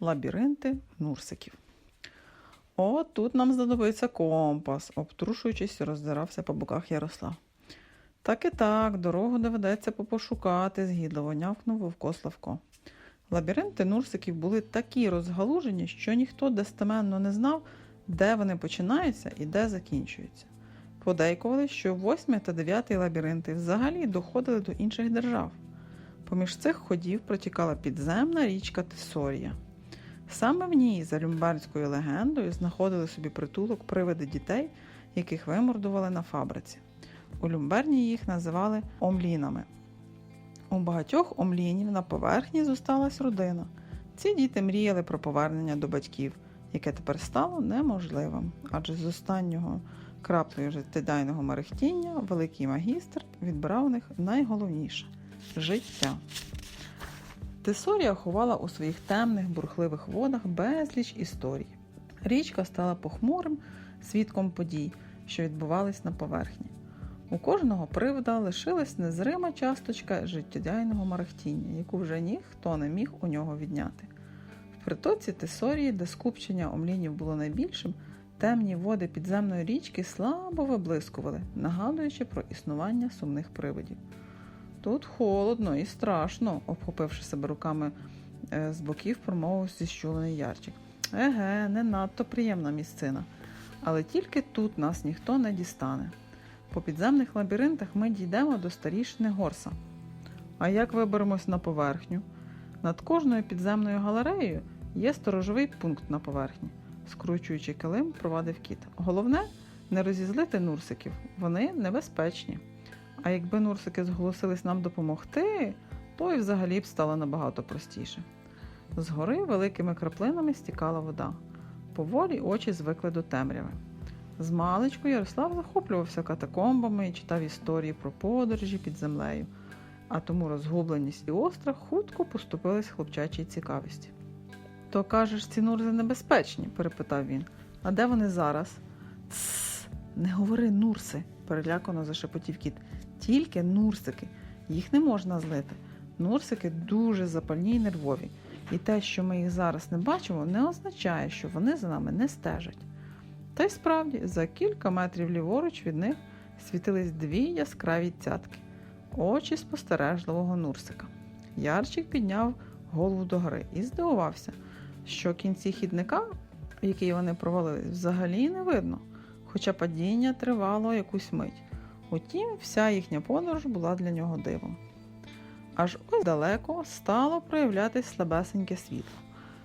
лабіринти нурсиків. О, тут нам знадобиться компас, обтрушуючись, роздирався по боках Ярослав. Так і так, дорогу доведеться попошукати, згідливо нявкнув Вовко Славко. Лабіринти нурсиків були такі розгалужені, що ніхто достеменно не знав, де вони починаються і де закінчуються. Подейкували, що восьмий та дев'ятий лабіринти взагалі доходили до інших держав. Поміж цих ходів протікала підземна річка Тесорія. Саме в ній, за люмбарською легендою, знаходили собі притулок привиди дітей, яких вимордували на фабриці. У Люмберні їх називали омлінами. У багатьох омлінів на поверхні зосталась родина. Ці діти мріяли про повернення до батьків, яке тепер стало неможливим, адже з останнього краплею життєдайного мерехтіння великий магістр відбирав у них найголовніше життя. Тесорія ховала у своїх темних бурхливих водах безліч історій. Річка стала похмурим свідком подій, що відбувались на поверхні. У кожного привода лишилась незрима часточка життєдайного мерехтіння, яку вже ніхто не міг у нього відняти. В притоці Тесорії, де скупчення омлінів було найбільшим, темні води підземної річки слабо виблискували, нагадуючи про існування сумних привидів. Тут холодно і страшно, обхопивши себе руками е, з боків, промовив зіщулений ярчик. Еге, не надто приємна місцина. Але тільки тут нас ніхто не дістане. По підземних лабіринтах ми дійдемо до старішини Горса. А як виберемось на поверхню? Над кожною підземною галереєю є сторожовий пункт на поверхні. Скручуючи килим, провадив кіт. Головне не розізлити нурсиків, вони небезпечні. А якби нурсики зголосились нам допомогти, то і взагалі б стало набагато простіше. Згори великими краплинами стікала вода. Поволі очі звикли до темряви. З маличку Ярослав захоплювався катакомбами і читав історії про подорожі під землею, а тому розгубленість і острах хутко поступились хлопчачій цікавості. То кажеш, ці нурзи небезпечні? перепитав він. А де вони зараз? Тсс, не говори нурси, перелякано зашепотів кіт. Тільки нурсики. Їх не можна злити. Нурсики дуже запальні й нервові, і те, що ми їх зараз не бачимо, не означає, що вони за нами не стежать. Та й справді, за кілька метрів ліворуч від них світились дві яскраві цятки, очі спостережливого Нурсика. Ярчик підняв голову догори і здивувався, що кінці хідника, в який вони провалились, взагалі не видно, хоча падіння тривало якусь мить. Утім, вся їхня подорож була для нього дивом. Аж ось далеко стало проявлятись слабесеньке світло.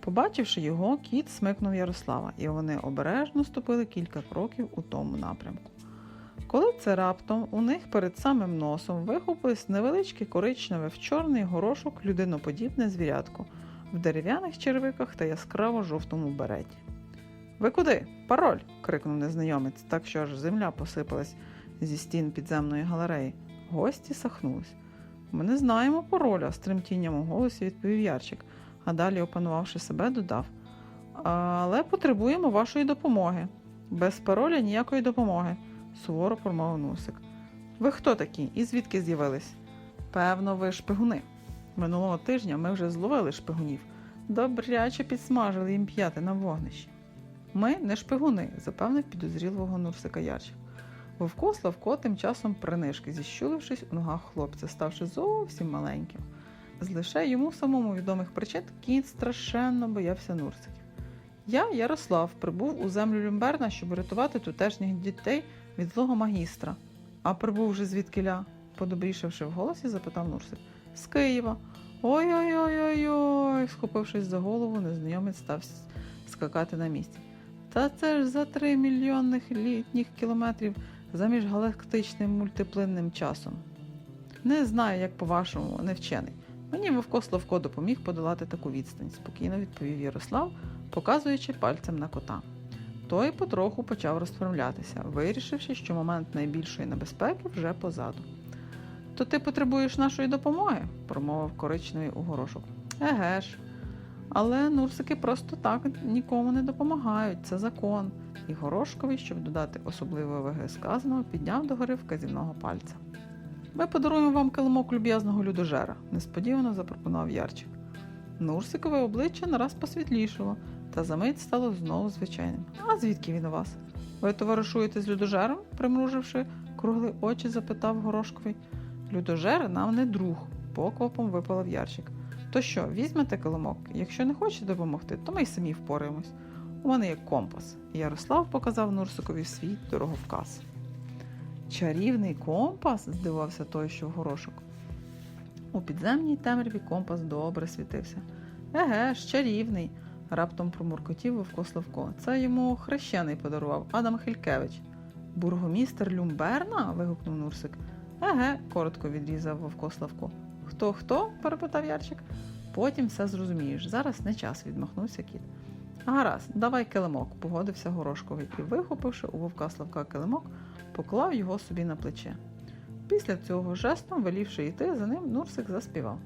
Побачивши його, кіт смикнув Ярослава, і вони обережно ступили кілька кроків у тому напрямку. Коли це раптом у них перед самим носом вихопилось невеличке коричневе в чорний горошок людиноподібне звірятко в дерев'яних червиках та яскраво жовтому береті. Ви куди? Пароль. крикнув незнайомець, так що аж земля посипалась зі стін підземної галереї. Гості сахнулись. Ми не знаємо пароля, з тремтінням у голосі відповів Ярчик, а далі, опанувавши себе, додав. Але потребуємо вашої допомоги. Без пароля ніякої допомоги, суворо промовив Нусик. Ви хто такі і звідки з'явились? Певно, ви шпигуни. Минулого тижня ми вже зловили шпигунів, добряче підсмажили їм п'яти на вогнищі. Ми не шпигуни, запевнив підозрілого Нурсика Ярчик. Вовко Славко тим часом принишки, зіщулившись у ногах хлопця, ставши зовсім маленьким. З лише йому самому відомих причин кіт страшенно боявся Нурсиків. Я, Ярослав, прибув у землю Люмберна, щоб рятувати тутешніх дітей від злого магістра. А прибув вже звідкиля, подобрішавши в голосі, запитав Нурсик. З Києва. Ой-ой-ой-ой-ой. Схопившись за голову, незнайомець став скакати на місці. Та це ж за три мільйонних літніх кілометрів за міжгалактичним мультиплинним часом. Не знаю, як по-вашому, не вчений. Мені Вовко Славко допоміг подолати таку відстань, спокійно відповів Ярослав, показуючи пальцем на кота. Той потроху почав розправлятися, вирішивши, що момент найбільшої небезпеки вже позаду. То ти потребуєш нашої допомоги? промовив коричневий у горошок. Еге ж. Але нурсики просто так нікому не допомагають, це закон. І горошковий, щоб додати особливої ваги сказаного, підняв догори вказівного пальця. Ми подаруємо вам килимок люб'язного людожера, несподівано запропонував Ярчик. Нурсикове обличчя нараз посвітлішало, та за мить стало знову звичайним. А звідки він у вас? Ви товаришуєте з людожером? примруживши кругли очі, запитав Горошковий. Людожер нам не друг, поквапом випалив Ярчик. То що, візьмете килимок? Якщо не хочете допомогти, то ми й самі впораємось. У мене є компас. Ярослав показав Нурсикові свій дороговказ. Чарівний компас? здивався той, що в горошок. У підземній темряві компас добре світився. Еге ж, чарівний, раптом промуркотів Вовко Славко. Це йому хрещений подарував Адам Хилькевич. Бургомістер Люмберна? вигукнув Нурсик. Еге, коротко відрізав Вовко Славко. Хто хто? перепитав Ярчик. Потім все зрозумієш. Зараз не час, відмахнувся кіт. Гаразд, давай килимок, погодився Горошковий і, вихопивши у вовка Славка килимок, поклав його собі на плече. Після цього жестом, велівши йти, за ним Нурсик заспівав.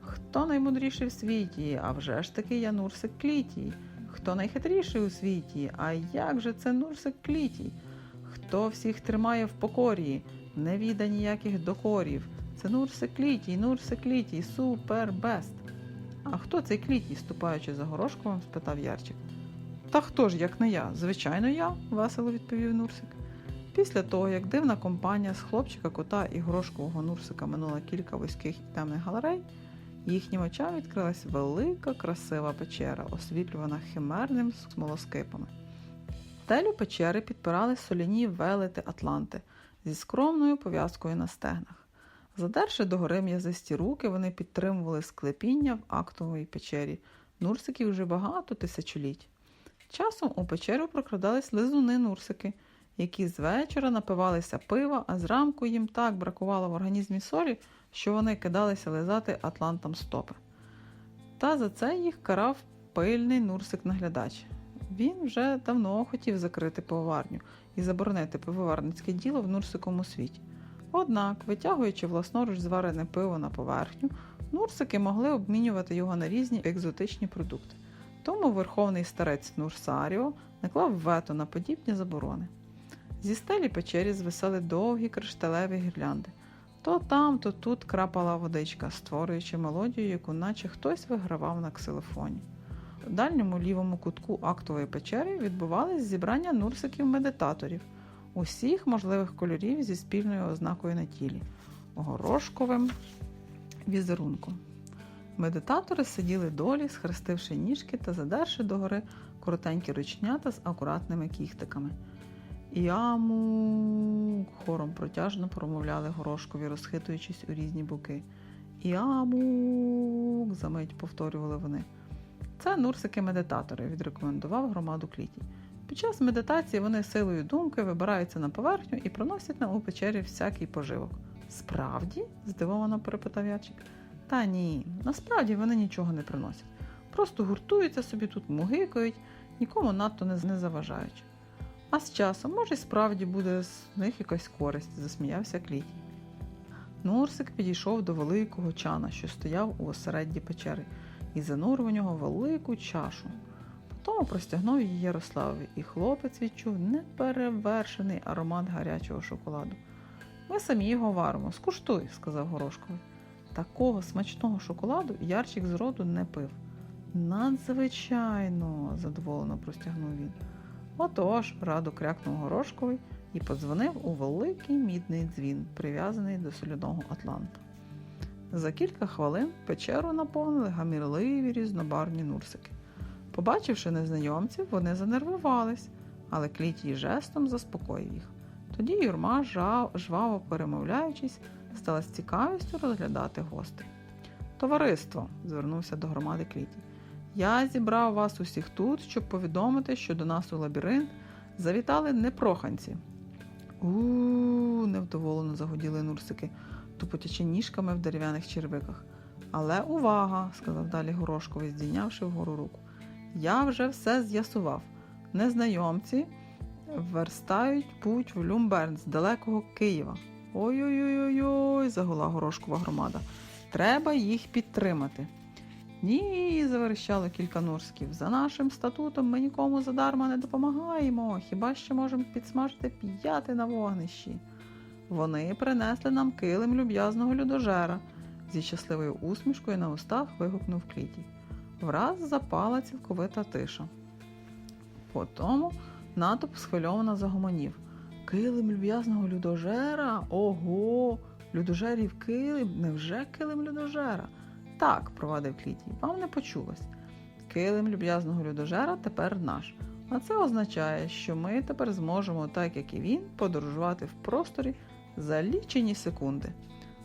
Хто наймудріший в світі? А вже ж таки я Нурсик Клітій. Хто найхитріший у світі? А як же це Нурсик Клітій? Хто всіх тримає в покорі? Не віда ніяких докорів. Це Нурсик Клітій, Нурсик Клітій, супер бест. А хто цей Клітій, ступаючи за горошковим, спитав Ярчик. Та хто ж, як не я? Звичайно, я, весело відповів Нурсик. Після того, як дивна компанія з хлопчика, кота і горошкового Нурсика минула кілька вузьких і темних галерей, їхнім очам відкрилась велика красива печера, освітлювана химерним смолоскипами. Телю печери підпирали соляні велети Атланти зі скромною пов'язкою на стегнах. Задерши догори м'язисті руки, вони підтримували склепіння в актовій печері. Нурсиків вже багато тисячоліть. Часом у печеру прокрадались лизуни Нурсики, які з вечора напивалися пива, а зранку їм так бракувало в організмі солі, що вони кидалися лизати атлантам стопи. Та за це їх карав пильний Нурсик-наглядач. Він вже давно хотів закрити пивоварню і заборонити пивоварницьке діло в Нурсиковому світі. Однак, витягуючи власноруч зварене пиво на поверхню, Нурсики могли обмінювати його на різні екзотичні продукти. Тому верховний старець Нурсаріо наклав вето на подібні заборони. Зі стелі печері звисали довгі кришталеві гірлянди. То там, то тут крапала водичка, створюючи мелодію, яку наче хтось вигравав на ксилофоні. У дальньому лівому кутку актової печери відбувались зібрання нурсиків-медитаторів усіх можливих кольорів зі спільною ознакою на тілі горошковим візерунком. Медитатори сиділи долі, схрестивши ніжки та задерши догори коротенькі ручнята з акуратними кіхтиками. Іамук хором протяжно промовляли горошкові, розхитуючись у різні боки. Іамук, замить повторювали вони. Це нурсики-медитатори, відрекомендував громаду кліті. Під час медитації вони силою думки вибираються на поверхню і приносять нам у печері всякий поживок. Справді? здивовано перепитав Ячик. Та ні, насправді вони нічого не приносять. Просто гуртуються собі тут, мугикають, нікому надто не заважаючи. А з часом, може, й справді буде з них якась користь, засміявся Клітій. Нурсик підійшов до великого чана, що стояв у осередді печери, і занурив у нього велику чашу. Тому простягнув її Ярославі, і хлопець відчув неперевершений аромат гарячого шоколаду. Ми самі його варимо, скуштуй, сказав Горошковий. Такого смачного шоколаду Ярчик з роду не пив. Надзвичайно, задоволено простягнув він. Отож, радо крякнув Горошковий і подзвонив у великий мідний дзвін, прив'язаний до соляного Атланта. За кілька хвилин печеру наповнили гамірливі різнобарвні нурсики. Побачивши незнайомців, вони занервувались, але клітій жестом заспокоїв їх. Тоді юрма, жваво перемовляючись, стала з цікавістю розглядати гостей. Товариство, звернувся до громади клітій, я зібрав вас усіх тут, щоб повідомити, що до нас у лабіринт завітали непроханці. У, невдоволено загоділи нурсики, тупотячи ніжками в дерев'яних червиках. Але увага, сказав далі Горошковий, здійнявши вгору руку. Я вже все з'ясував. Незнайомці верстають путь в Люмберн з далекого Києва. Ой-ой-ой, загула горошкова громада. Треба їх підтримати. Ні, заверещало кілька нурсків. За нашим статутом ми нікому задарма не допомагаємо, хіба що можемо підсмажити п'яти на вогнищі. Вони принесли нам килим люб'язного людожера, зі щасливою усмішкою на устах вигукнув Клітій. Враз запала цілковита тиша. Потому натовп схвильовано загомонів. Килим люб'язного людожера? Ого! Людожерів килим? Невже килим людожера? Так, провадив Клітій, вам не почулось. Килим люб'язного людожера тепер наш. А це означає, що ми тепер зможемо, так як і він, подорожувати в просторі за лічені секунди.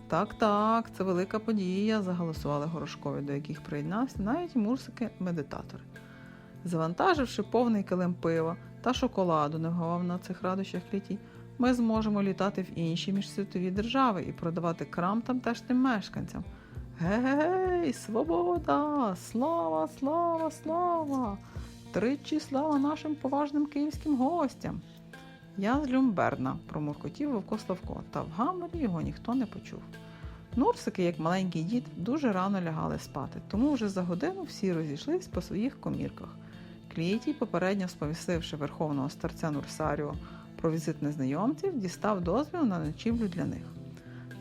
Так, так, це велика подія, заголосували горошкові, до яких приєднався навіть мурсики-медитатори. Завантаживши повний килим пива та шоколаду, не вгавав на цих радощах клітій, ми зможемо літати в інші міжсвітові держави і продавати крам тамтешнім мешканцям. Гей, свобода! Слава, слава, слава! Тричі слава нашим поважним київським гостям. Я з Люмберна, промуркотів Вовко Славко, та в гаморі його ніхто не почув. Нурсики, як маленький дід, дуже рано лягали спати, тому вже за годину всі розійшлись по своїх комірках. Клітій, попередньо сповістивши верховного старця Нурсаріо про візит незнайомців, дістав дозвіл на ночівлю для них.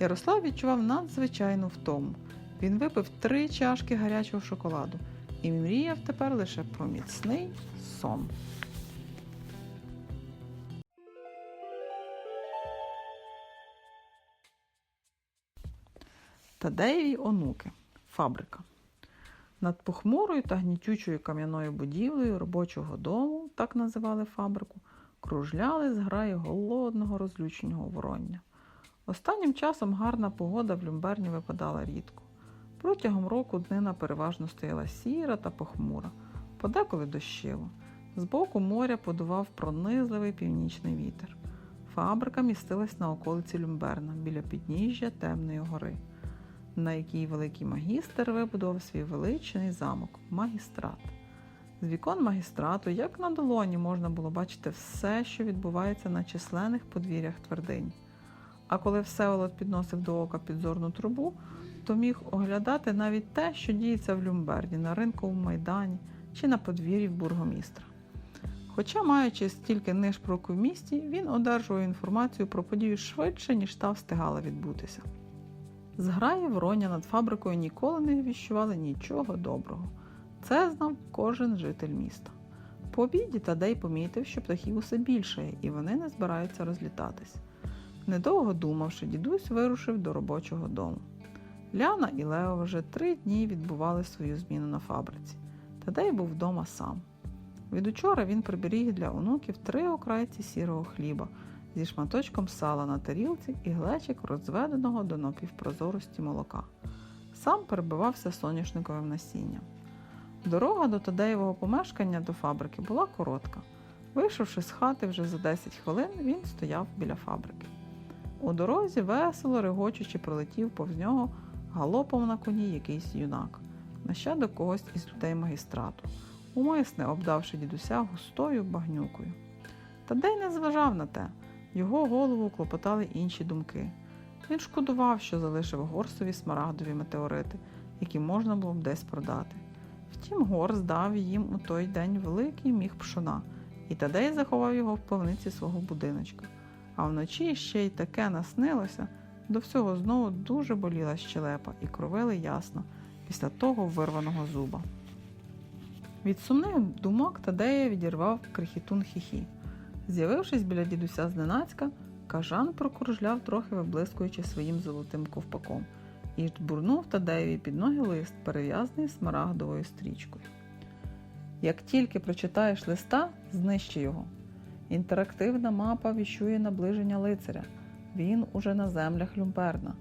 Ярослав відчував надзвичайну втому. Він випив три чашки гарячого шоколаду і мріяв тепер лише про міцний сон. Тадеєві онуки. Фабрика. Над похмурою та гнітючою кам'яною будівлею робочого дому, так називали фабрику, кружляли зграї голодного розлюченого вороння. Останнім часом гарна погода в Люмберні випадала рідко. Протягом року днина переважно стояла сіра та похмура, подеколи дощило. Збоку моря подував пронизливий північний вітер. Фабрика містилась на околиці Люмберна біля підніжжя Темної гори, на якій великий магістр вибудував свій величний замок магістрат. З вікон магістрату, як на долоні, можна було бачити все, що відбувається на численних подвір'ях твердинь. А коли Всеволод підносив до ока підзорну трубу, то міг оглядати навіть те, що діється в Люмберді, на ринковому майдані чи на подвір'ї бургомістра. Хоча, маючи стільки нишпроку в місті, він одержував інформацію про подію швидше, ніж та встигала відбутися. Зграї вороня над фабрикою ніколи не віщували нічого доброго. Це знав кожен житель міста. По обіді Тадей помітив, що птахів усе більше, і вони не збираються розлітатись. Недовго думавши, дідусь вирушив до робочого дому. Ляна і Лео вже три дні відбували свою зміну на фабриці. Тадей був вдома сам. Від учора він приберіг для онуків три окрайці сірого хліба зі шматочком сала на тарілці і глечик розведеного до напівпрозорості молока. Сам перебивався соняшниковим насінням. Дорога до Тадеєвого помешкання до фабрики була коротка. Вийшовши з хати вже за 10 хвилин, він стояв біля фабрики. У дорозі весело регочучи пролетів повз нього галопом на коні якийсь юнак, нащадок когось із людей магістрату, умисне обдавши дідуся густою багнюкою. Тадей не зважав на те, його голову клопотали інші думки. Він шкодував, що залишив горстові смарагдові метеорити, які можна було б десь продати. Втім, Горс дав їм у той день великий міг пшона, і Тадей заховав його в пивниці свого будиночка. А вночі ще й таке наснилося, до всього знову дуже боліла щелепа і кровили ясно після того вирваного зуба. Від сумних думок Тадея відірвав крихітун хіхі. З'явившись біля дідуся зненацька, кажан прокружляв, трохи виблискуючи своїм золотим ковпаком, і жбурнув Тадеєві під ноги лист, перев'язаний смарагдовою стрічкою. Як тільки прочитаєш листа, знищи його. Інтерактивна мапа віщує наближення лицаря. Він уже на землях Люмберна.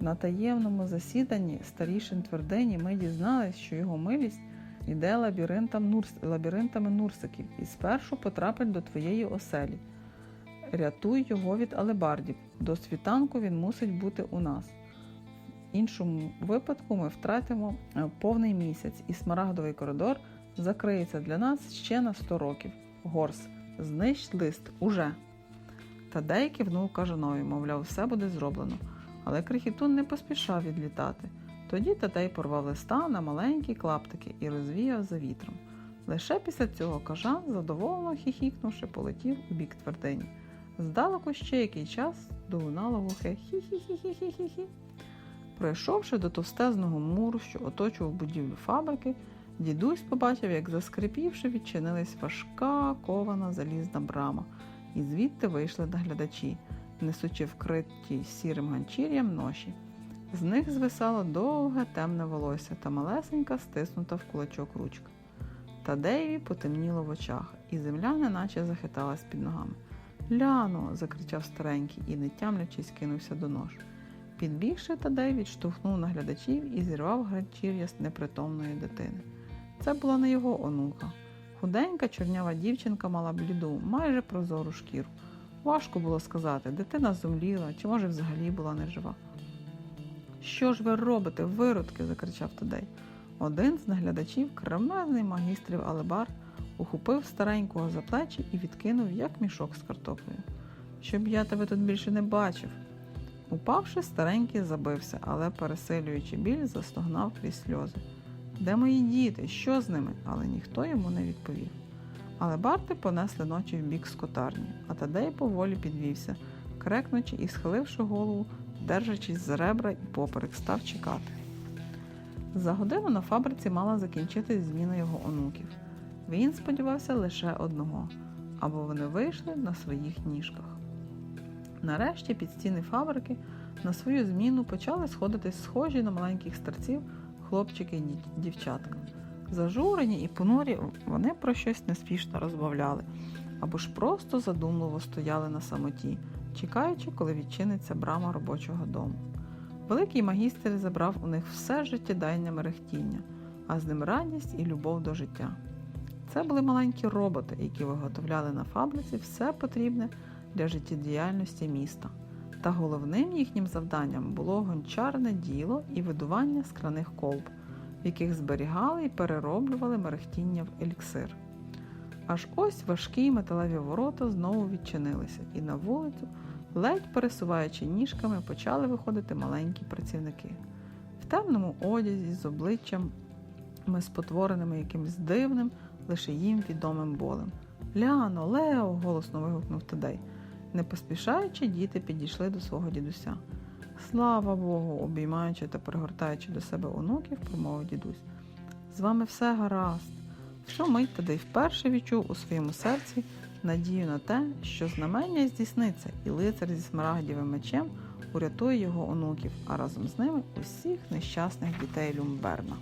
На таємному засіданні старішин твердині ми дізнались, що його милість йде лабіринтам Нурс... лабіринтами Нурсиків і спершу потрапить до твоєї оселі. Рятуй його від алебардів. До світанку він мусить бути у нас. В іншому випадку ми втратимо е, повний місяць, і смарагдовий коридор закриється для нас ще на 100 років. Горс, знищ лист уже. Тадей кивнув кажанові, мовляв, все буде зроблено. Але крихітун не поспішав відлітати. Тоді Тадей порвав листа на маленькі клаптики і розвіяв за вітром. Лише після цього кажан, задоволено хіхікнувши, полетів у бік твердині. Здалеку ще який час долунало глухе хі-хі-хі-хі-хі-хі. Пройшовши до товстезного муру, що оточував будівлю фабрики, Дідусь побачив, як заскрипівши, відчинилась важка кована залізна брама, і звідти вийшли наглядачі, несучи вкриті сірим ганчір'ям ноші. З них звисало довге темне волосся та малесенька стиснута в кулачок ручка. Тадеєві потемніло в очах, і земля неначе захиталась під ногами. Ляно. закричав старенький і, не тямлячись, кинувся до нож. Підбігши, Тадей відштовхнув наглядачів і зірвав ганчір'я з непритомної дитини. Це була не його онука. Худенька чорнява дівчинка мала бліду, майже прозору шкіру. Важко було сказати, дитина зумліла чи, може, взагалі була нежива. Що ж ви робите, виродки? закричав Тадей. Один з наглядачів, кремезний магістрів Алебар, ухопив старенького за плечі і відкинув, як мішок з картоплею. Щоб я тебе тут більше не бачив. Упавши, старенький забився, але, пересилюючи біль, застогнав крізь сльози. Де мої діти? Що з ними? Але ніхто йому не відповів. Але барти понесли ночі в бік скотарні, а Тадей поволі підвівся, крекнучи і схиливши голову, держачись за ребра і поперек, став чекати. За годину на фабриці мала закінчитись зміна його онуків. Він сподівався лише одного, аби вони вийшли на своїх ніжках. Нарешті під стіни фабрики на свою зміну почали сходитись схожі на маленьких старців хлопчики і дівчатка. Зажурені і понурі вони про щось неспішно розмовляли або ж просто задумливо стояли на самоті, чекаючи, коли відчиниться брама робочого дому. Великий магістр забрав у них все життєдайне мерехтіння, а з ним радість і любов до життя. Це були маленькі роботи, які виготовляли на фабриці все потрібне для життєдіяльності міста. Та головним їхнім завданням було гончарне діло і видування скляних колб, в яких зберігали і перероблювали мерехтіння в еліксир. Аж ось важкі металеві ворота знову відчинилися, і на вулицю, ледь пересуваючи ніжками, почали виходити маленькі працівники. В темному одязі з обличчям спотвореними якимось дивним, лише їм відомим болем. Ляно, Лео! голосно вигукнув Тадей. Не поспішаючи, діти підійшли до свого дідуся. Слава Богу, обіймаючи та пригортаючи до себе онуків, промовив дідусь. З вами все гаразд. Що мить тоді вперше відчув у своєму серці надію на те, що знамення здійсниться, і лицар зі смарагдівим мечем урятує його онуків, а разом з ними усіх нещасних дітей Люмберна.